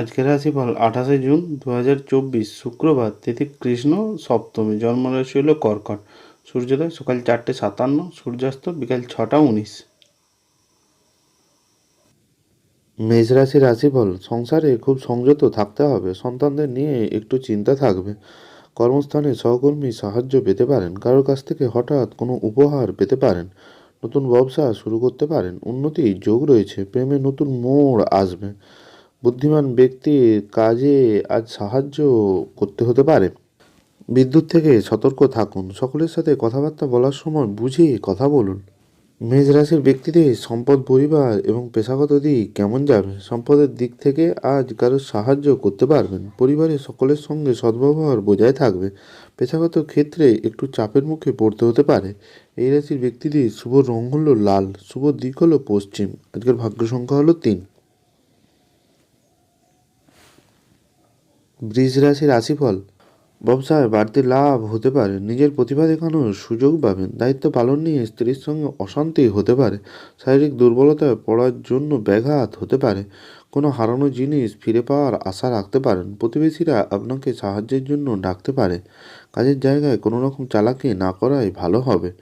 আজকের রাশিফল আঠাশে জুন দু হাজার চব্বিশ, শুক্রবার তিথি কৃষ্ণ সপ্তমী, জন্মরাশি হল কর্কট, সূর্যোদয় সকাল চারটে সাতান্ন, সূর্যাস্ত বিকাল ছটা উনিশ। মেষ রাশি রাশিফল, সংসারে খুব সংযত থাকতে হবে, সন্তানদের নিয়ে একটু চিন্তা থাকবে, কর্মস্থানে সহকর্মী সাহায্য পেতে পারেন কারোর কাছ থেকে হঠাৎ কোনো উপহার পেতে পারেন, নতুন ব্যবসা শুরু করতে পারেন উন্নতির যোগ রয়েছে, প্রেমে নতুন মোড় আসবে। বুদ্ধিমান ব্যক্তির কাজে আজ সাহায্য করতে হতে পারে। বিদ্যুৎ থেকে সতর্ক থাকুন। সকলের সাথে কথাবার্তা বলার সময় বুঝে কথা বলুন। মেষ রাশির ব্যক্তিদের সম্পদ, পরিবার এবং পেশাগত দিক কেমন যাবে? সম্পদের দিক থেকে আজ কারোর সাহায্য করতে পারবেন। পরিবারের সকলের সঙ্গে সদ্ব্যবহার বজায় থাকবে। পেশাগত ক্ষেত্রে একটু চাপের মুখে পড়তে হতে পারে। এই রাশির ব্যক্তিদের শুভ রং হলো লাল, শুভ দিক হলো পশ্চিম। আজকের ভাগ্য সংখ্যা হলো তিন। বৃষ রাশির রাশিফল ব্যবসায় বাড়তি লাভ হতে পারে। নিজের প্রতিভা দেখানোর সুযোগ পাবেন। দায়িত্ব পালন নিয়ে স্ত্রীর সঙ্গে অশান্তি হতে পারে। শারীরিক দুর্বলতায় পড়ার জন্য ব্যাঘাত হতে পারে। কোনো হারানো জিনিস ফিরে পাওয়ার আশা রাখতে পারেন। প্রতিবেশীরা আপনাকে সাহায্যের জন্য ডাকতে পারে। কাজের জায়গায় কোনো রকম চালাকি না করাই ভালো হবে।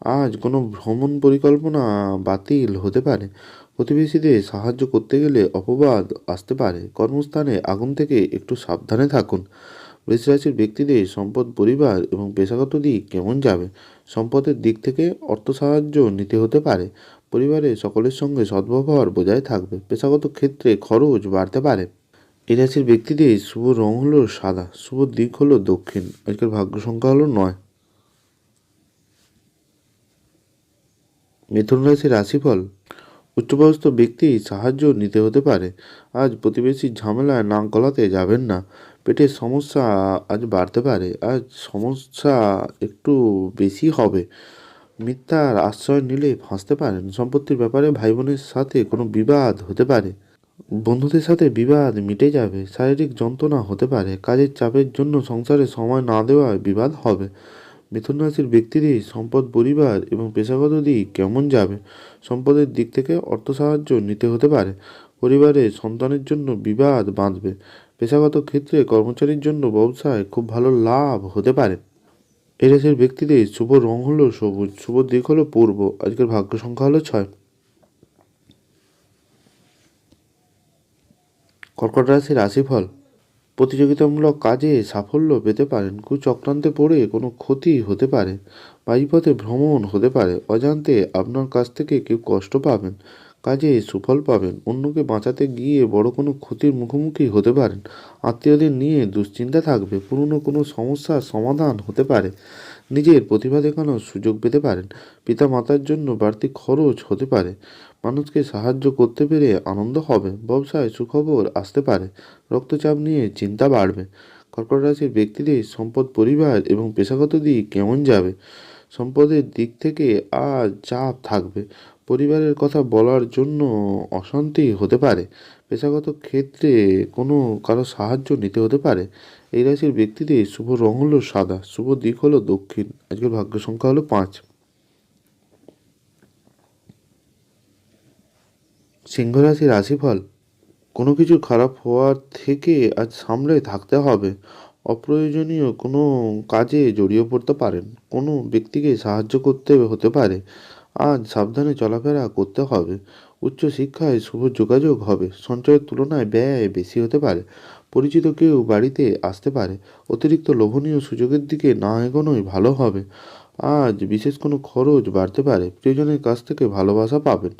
আজ কোনো ভ্রমণ পরিকল্পনা বাতিল হতে পারে। প্রতিবেশীদের সাহায্য করতে গেলে অপবাদ আসতে পারে। কর্মস্থানে আগুন থেকে একটু সাবধানে থাকুন। বৃষ রাশির ব্যক্তিদের সম্পদ, পরিবার এবং পেশাগত দিক কেমন যাবে? সম্পদের দিক থেকে অর্থ সাহায্য নিতে হতে পারে। পরিবারে সকলের সঙ্গে সদ্ব্যবহার বজায় থাকবে। পেশাগত ক্ষেত্রে খরচ বাড়তে পারে। এই রাশির ব্যক্তিদের শুভ রং হলো সাদা, শুভ দিক হলো দক্ষিণ। আজকের ভাগ্য সংখ্যা হলো নয়। মিথুন রাশির রাশিফল উচ্চপদস্থ ব্যক্তি সাহায্য নিতে হতে পারে। আজ প্রতিবেশীর ঝামেলায় নাক গলাতে যাবেন না। পেটের সমস্যা আজ বাড়তে পারে। আজ সমস্যা একটু বেশি হবে। মিথ্যার আশ্রয় নিলে ফাঁসতে পারেন। সম্পত্তির ব্যাপারে ভাই বোনের সাথে কোনো বিবাদ হতে পারে। বন্ধুদের সাথে বিবাদ মিটে যাবে। শারীরিক যন্ত্রণা হতে পারে। কাজের চাপের জন্য সংসারে সময় না দেওয়ায় বিবাদ হবে। মিথুন রাশির ব্যক্তিদের সম্পদ, পরিবার এবং পেশাগত দিক কেমন যাবে? সম্পদের দিক থেকে অর্থ সাহায্য নিতে হতে পারে। পরিবারে সন্তানের জন্য বিবাদ বাঁধবে। পেশাগত ক্ষেত্রে কর্মচারীর জন্য ব্যবসায় খুব ভালো লাভ হতে পারে। এই রাশির ব্যক্তিদের শুভ রং হলো সবুজ, শুভ দিক হলো পূর্ব। আজকের ভাগ্য সংখ্যা হলো ছয়। কর্কট রাশির রাশিফল প্রতিযোগিতামূলক কাজে সাফল্য পেতে পারেন। কুচক্রান্তে পড়ে কোনো ক্ষতি হতে পারে বায়ুপথে ভ্রমণ হতে পারে। অজান্তে আপনার কাছ থেকে কেউ কষ্ট পাবেন, কাজে সুফল পাবেন, অন্যকে বাঁচাতে গিয়ে বড় কোনো ক্ষতির মুখোমুখি হতে পারেন। আত্মীয়দের নিয়ে দুশ্চিন্তা থাকবে, পুরনো কোনো সমস্যার সমাধান হতে পারে। নিজের প্রতিভা দেখানোর সুযোগ পেতে পারেন। পিতা মাতার জন্য বাড়তি খরচ হতে পারে। মানুষকে সাহায্য করতে পেরে আনন্দ হবে, ব্যবসায় সুখবর আসতে পারে, রক্তচাপ নিয়ে চিন্তা বাড়বে। কর্কট রাশির ব্যক্তিদের সম্পদ পরিবার এবং পেশাগত দিক কেমন যাবে? সম্পদের দিক থেকে আজ চাপ থাকবে। পরিবারের কথা বলার জন্য অশান্তি হতে পারে। পেশাগত ক্ষেত্রে কোনো কারও সাহায্য নিতে হতে পারে। এই রাশির ব্যক্তিদের শুভ রং হলো সাদা, শুভ দিক হলো দক্ষিণ। আজকের ভাগ্য সংখ্যা হলো পাঁচ। সিংহ রাশির রাশিফল, কোনো কিছু খারাপ হওয়ার থেকে আজ সামলে থাকতে হবে। অপ্রয়োজনীয় কোনো কাজে জড়িয়ে পড়তে পারেন। কোনো ব্যক্তিকে সাহায্য করতে হতে পারে। আজ সাবধানে চলাফেরা করতে হবে। উচ্চ শিক্ষায় শুভ যোগাযোগ হবে। সঞ্চয়ের তুলনায় ব্যয় বেশি হতে পারে। পরিচিত কেউ বাড়িতে আসতে পারে। অতিরিক্ত লোভনীয় সুযোগের দিকে না এগোনোই ভালো হবে। আজ বিশেষ কোনো খরচ বাড়তে পারে। প্রিয়জনের কাছ থেকে ভালোবাসা পাবেন।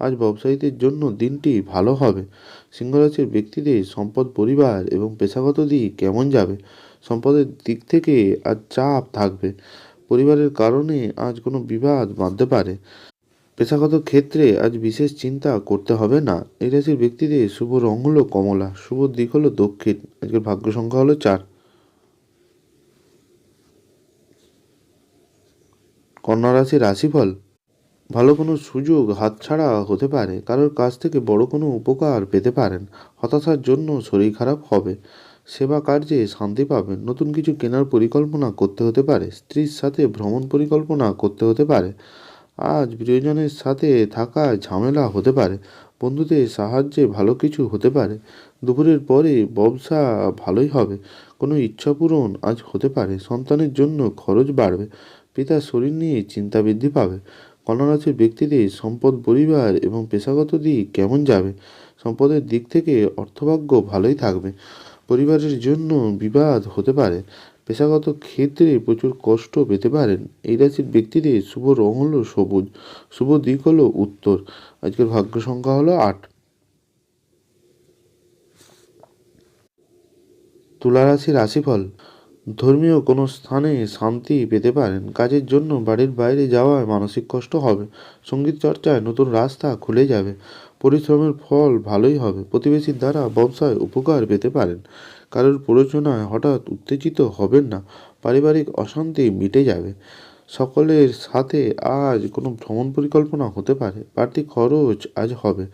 আজ ব্যবসায়ীদের জন্য দিনটি ভালো হবে। সিংহরাশির ব্যক্তিদের সম্পদ পরিবার এবং পেশাগত দিক কেমন যাবে? সম্পদের দিক থেকে আজ চাপ থাকবে। পরিবারের কারণে আজ কোনো বিবাদ বাঁধতে পারে। পেশাগত ক্ষেত্রে আজ বিশেষ চিন্তা করতে হবে না। এই রাশির ব্যক্তিদের শুভ রং হলো কমলা, শুভ দিক হলো দক্ষিণ। আজকের ভাগ্য সংখ্যা হলো চার। কন্যা রাশির রাশিফল, ভালো কোনো সুযোগ হাতছাড়া হতে পারে, কারোর কাছ থেকে বড় কোনো উপকার পেতে পারেন, হতাশার জন্য শরীর খারাপ হবে, সেবা কার্যে শান্তি পাবেন, নতুন কিছু কেনার পরিকল্পনা করতে হতে পারে, স্ত্রীর সাথে ভ্রমণ পরিকল্পনা করতে হতে পারে আজ প্রিয়জনের সাথে থাকা ঝামেলা হতে পারে, বন্ধুদের সাহায্যে ভালো কিছু হতে পারে। দুপুরের পরে ব্যবসা ভালোই হবে, কোনো ইচ্ছা পূরণ আজ হতে পারে। সন্তানের জন্য খরচ বাড়বে, পিতার শরীর নিয়ে চিন্তা বৃদ্ধি পাবে। কন্যা রাশির ব্যক্তিদের সম্পদ, পরিবার এবং পেশাগত দিক কেমন যাবে? সম্পদের দিক থেকে অর্থভাগ্য ভালোই থাকবে। পরিবারের জন্য বিবাদ হতে পারে পেশাগত ক্ষেত্রে প্রচুর কষ্ট পেতে পারেন। এই রাশির ব্যক্তিদের শুভ রং হলো সবুজ, শুভ দিক হলো উত্তর। আজকের ভাগ্য সংখ্যা হলো আট। তুলা রাশির রাশিফল ধর্মীয় কোনো স্থানে শান্তি পেতে পারেন। কাজের জন্য বাড়ির বাইরে যাওয়ায় মানসিক কষ্ট হবে। সংগীত চর্চায় নতুন রাস্তা খুলে যাবে। পরিশ্রমের ফল ভালোই হবে। প্রতিবেশীর দ্বারা ব্যবসায় উপকার পেতে পারেন। কারোর প্ররোচনায় হঠাৎ উত্তেজিত হবেন না। পারিবারিক অশান্তি মিটে যাবে। সকলের সাথে আজ কোনো ভ্রমণ পরিকল্পনা হতে পারে। বাড়তি খরচ আজ হবে।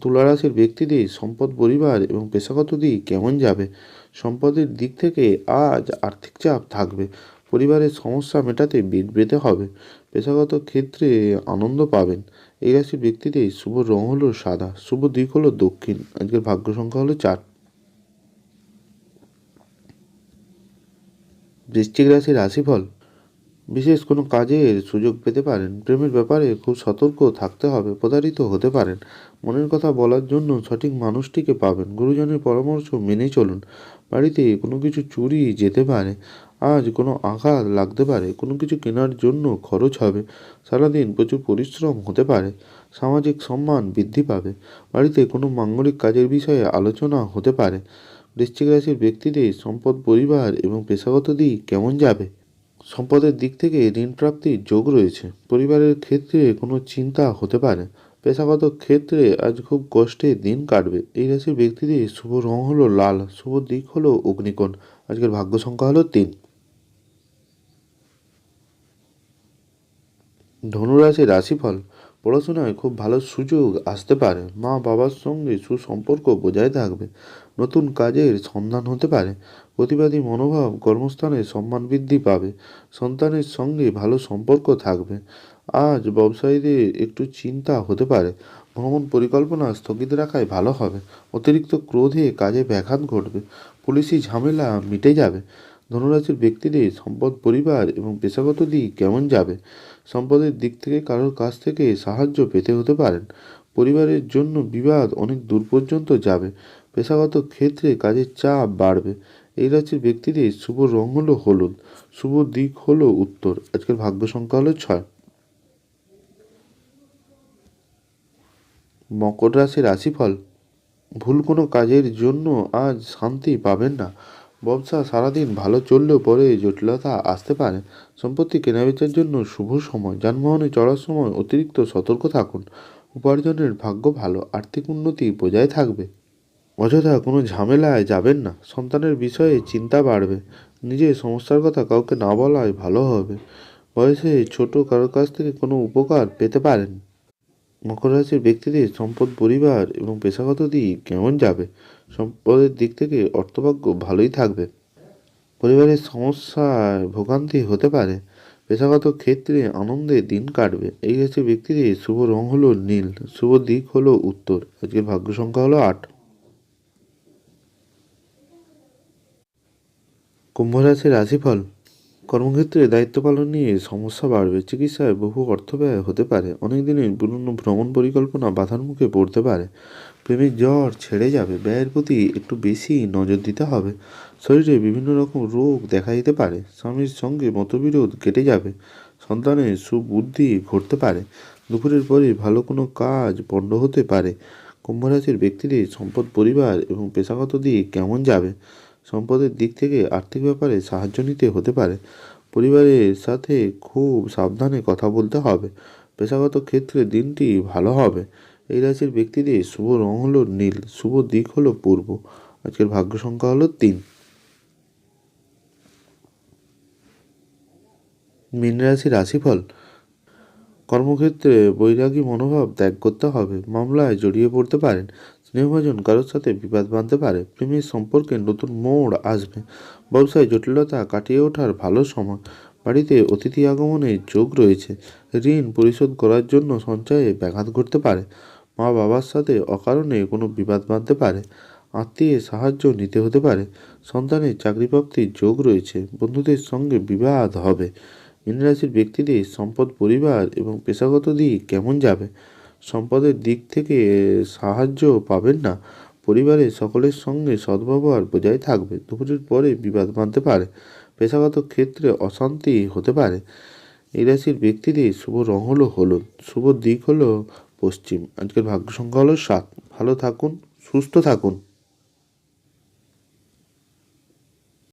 তুলা রাশির ব্যক্তিদের সম্পদ পরিবার এবং পেশাগত দিক কেমন যাবে? সম্পদের দিক থেকে আজ আর্থিক চাপ থাকবে। পরিবারের সমস্যা মেটাতে বেগ পেতে হবে। পেশাগত ক্ষেত্রে আনন্দ পাবেন। এই রাশির ব্যক্তিদের শুভ রং হলো সাদা, শুভ দিক হলো দক্ষিণ। আজকের ভাগ্য সংখ্যা হলো চার। বৃশ্চিক রাশির রাশিফল বিশেষ কোনো কাজের সুযোগ পেতে পারেন। প্রেমের ব্যাপারে খুব সতর্ক থাকতে হবে, প্রতারিত হতে পারেন। মনের কথা বলার জন্য সঠিক মানুষটিকে পাবেন। গুরুজনের পরামর্শ মেনে চলুন। বাড়িতে কোনো কিছু চুরি যেতে পারে, আজ কোনো আঘাত লাগতে পারে, কোনো কিছু কেনার জন্য খরচ হবে, সারাদিন প্রচুর পরিশ্রম হতে পারে, সামাজিক সম্মান বৃদ্ধি পাবে, বাড়িতে কোনো মাঙ্গলিক কাজের বিষয়ে আলোচনা হতে পারে। বৃশ্চিক রাশির ব্যক্তিদের সম্পদ, পরিবার এবং পেশাগত দিক কেমন যাবে? সম্পদের দিক থেকে ঋণ প্রাপ্তির যোগ রয়েছে। পরিবারের ক্ষেত্রে কোনো চিন্তা হতে পারে। পেশাগত ক্ষেত্রে আজ খুব কষ্টে দিন কাটবে। এই রাশির ব্যক্তিদের শুভ রং হলো লাল, শুভ দিক হলো অগ্নিকোণ। আজকের ভাগ্য সংখ্যা হলো তিন। ধনুরাশির রাশিফল, পড়াশোনায় খুব ভালো সুযোগ আসতে পারে। মা বাবার সঙ্গে সুসম্পর্ক বজায় থাকবে। নতুন কাজের সন্ধান হতে পারে। প্রতিবাদী মনোভাব কর্মস্থানে সম্মান বৃদ্ধি পাবে, সন্তানের সঙ্গে ভালো সম্পর্ক থাকবে। আজ ব্যবসায়ীদের একটু চিন্তা হতে পারে। ভ্রমণ পরিকল্পনা স্থগিত রাখাই ভালো হবে। অতিরিক্ত ক্রোধে কাজে ব্যাঘাত ঘটবে। পুলিশি ঝামেলা মিটে যাবে। ধনুরাশির ব্যক্তিদের সম্পদ পরিবার এবং পেশাগত দিক কেমন যাবে? সম্পদের দিক থেকে কারোর কাছ থেকে সাহায্য পেতে হতে পারেন। পরিবারের জন্য বিবাদ অনেক দূর পর্যন্ত যাবে। পেশাগত ক্ষেত্রে কাজের চাপ বাড়বে। এই রাশির ব্যক্তিদের শুভ রং হলো হলুদ, শুভ দিক হলো উত্তর। আজকের ভাগ্য সংখ্যা হলো ছয়। মকর রাশির রাশিফল, ভুল কোনো কাজের জন্য আজ শান্তি পাবেন না। ব্যবসা সারাদিন ভালো চললেও পরে জটিলতা আসতে পারে। সম্পত্তি কেনাবেচার জন্য শুভ সময়, যানবাহনে চড়ার সময় অতিরিক্ত সতর্ক থাকুন। উপার্জনের ভাগ্য ভালো, আর্থিক উন্নতি বজায় থাকবে। অযথা কোনো ঝামেলায় যাবেন না। সন্তানের বিষয়ে চিন্তা বাড়বে। নিজের সমস্যার কথা কাউকে না বলাই ভালো হবে। বয়সে ছোট কারোর কাছ থেকে কোনো উপকার পেতে পারেন। মকর রাশির ব্যক্তিদের সম্পদ, পরিবার এবং পেশাগত দিক কেমন যাবে? সম্পদের দিক থেকে অর্থভাগ্য ভালোই থাকবে। পরিবারের সমস্যায় ভোগান্তি হতে পারে। পেশাগত ক্ষেত্রে আনন্দে দিন কাটবে। এই রাশির ব্যক্তিদের শুভ রং হলো নীল, শুভ দিক হলো উত্তর। আজকের ভাগ্য সংখ্যা হলো আট। কুম্ভ রাশির রাশিফল। কর্মক্ষেত্রে দায়িত্ব পালন নিয়ে সমস্যা বাড়বে, চিকিৎসায় বহু অর্থ ব্যয় হতে পারে অনেক দিনের পুরনো ভ্রমণ পরিকল্পনা বাধার মুখে পড়তে পারে। প্রেমিক জ্বর ছেড়ে যাবে, ব্যয়ের প্রতি একটু বেশি নজর দিতে হবে। শরীরে বিভিন্ন রকম রোগ দেখা দিতে পারে, স্বামীর সঙ্গে মতবিরোধ কেটে যাবে, সন্তানের সুবুদ্ধি ঘটতে পারে, দুপুরের পরে ভালো কোনো কাজ পণ্ড হতে পারে। কুম্ভ রাশির ব্যক্তিদের সম্পদ, পরিবার এবং পেশাগত দিক কেমন যাবে? সম্পদের দিক থেকে আর্থিক ব্যাপারে সাহায্য নিতে হতে পারে। পরিবারের সাথে খুব সাবধানে কথা বলতে হবে। পেশাগত ক্ষেত্রে দিনটি ভালো হবে। এই রাশির ব্যক্তিদের শুভ রং হলো নীল, শুভ দিক হলো পূর্ব। আজকের ভাগ্য সংখ্যা হলো তিন। মীন রাশির রাশিফল। কর্মক্ষেত্রে বৈরাগী মনোভাব ত্যাগ করতে হবে। মামলায় জড়িয়ে পড়তে পারেন। স্নেহভাজন কারোর সাথে বিবাদ বাঁধতে পারে, প্রেমের সম্পর্কে নতুন মোড় আসবে। ব্যবসায় জটিলতা কাটিয়ে ওঠার ভালো সময়। বাড়িতে অতিথি আগমনের যোগ রয়েছে। ঋণ পরিশোধ করার জন্য সঞ্চয়ে ব্যাঘাত ঘটতে পারে। মা বাবার সাথে অকারণে কোনো বিবাদ বাঁধতে পারে। আত্মীয়ের সাহায্য নিতে হতে পারে। সন্তানের চাকরি প্রাপ্তির যোগ রয়েছে। বন্ধুদের সঙ্গে বিবাদ হবে। মীন রাশির ব্যক্তিদের সম্পদ, পরিবার এবং পেশাগত দিক কেমন যাবে? সম্পদের দিক থেকে সাহায্য পাবেন না। পরিবারের সকলের সঙ্গে সদ্ব্যবহার বজায় থাকবে। দুপুরের পরে বিবাদ বাঁধতে পারে। পেশাগত ক্ষেত্রে অশান্তি হতে পারে। এই রাশির ব্যক্তিদের শুভ রং হলো হলুদ, শুভ দিক হলো পশ্চিম। আজকের ভাগ্য সংখ্যা হলো সাত। ভালো থাকুন, সুস্থ থাকুন।